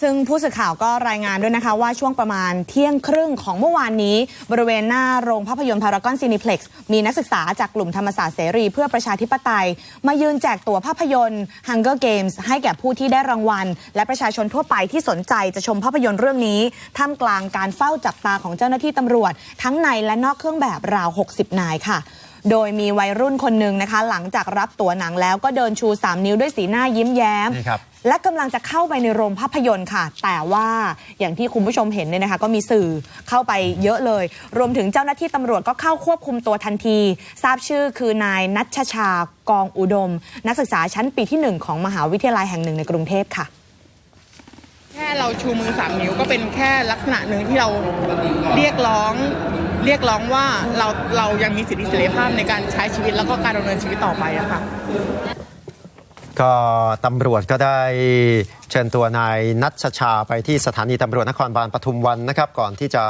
ซึ่งผู้สื่อข่าวก็รายงานด้วยนะคะว่าช่วงประมาณเที่ยงครึ่งของเมื่อวานนี้ บริเวณหน้าโรงภาพยนตร์พารากอนซีนิเพล็กซ์มีนักศึกษาจากกลุ่มธรรมศาสตร์เสรีเพื่อประชาธิปไตย มายืนแจกตั๋วภาพยนตร์ Hunger Games ให้แก่ผู้ที่ได้รางวัล และประชาชนทั่วไปที่สนใจจะชมภาพยนตร์เรื่องนี้ ท่ามกลางการเฝ้าจับตาของเจ้าหน้าที่ตำรวจ ทั้งในและนอกเครื่องแบบราว 60 นายค่ะ โดยมีวัยรุ่นคนหนึ่งนะคะ หลังจากรับตั๋วหนังแล้วก็เดินชู 3 นิ้วด้วยสีหน้ายิ้มแย้ม นี่ครับ และกำลังจะเข้าไปในโรงภาพยนตร์ค่ะ แต่ว่าอย่างที่คุณผู้ชมเห็นเนี่ยนะคะ ก็มีสื่อเข้าไปเยอะเลย รวมถึงเจ้าหน้าที่ตำรวจก็เข้าควบคุมตัวทันที ทราบชื่อคือนายนัชชากองอุดม นักศึกษาชั้นปีที่หนึ่งของมหาวิทยาลัยแห่งหนึ่งในกรุงเทพค่ะ แค่เราชูมือสามนิ้วก็เป็นแค่ลักษณะหนึ่งที่เราเรียกร้อง เรียกร้องว่าเราเรายังมีสิทธิเสรีภาพในการใช้ชีวิตแล้วก็การดำเนินชีวิตต่อไปอะค่ะก็ตำรวจก็ได้เชิญตัวนายนัชชาไปที่สถานีตำรวจนครบาลปทุมวันนะครับก่อนที่จะ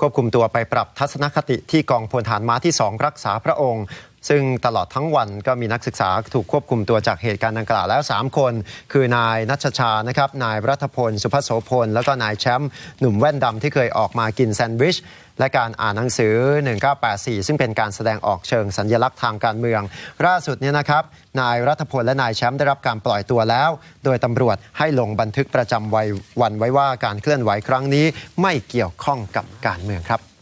ควบคุมตัวไปปรับทัศนคติที่กองพลฐานม้าที่ 2 รักษาพระองค์ ซึ่งตลอดทั้งวันก็มีนักศึกษาถูกควบคุมตัวจากเหตุการณ์ดังกล่าวแล้ว 3 คน คือนายนัชชานะครับนายรัฐพล สุภโสพล แล้วก็นายแชมป์หนุ่มแว่นดำที่เคยออกมากินแซนด์วิชและการอ่านหนังสือ 1984 ซึ่งเป็นการแสดงออกเชิงสัญลักษณ์ทางการเมืองล่าสุดนี่ยนะครับ นายรัฐพลและนายแชมป์ได้รับการปล่อยตัวแล้ว โดยตำรวจให้ลงบันทึกประจำวันไว้ว่าการเคลื่อนไหวครั้งนี้ไม่เกี่ยวข้องกับการเมืองครับ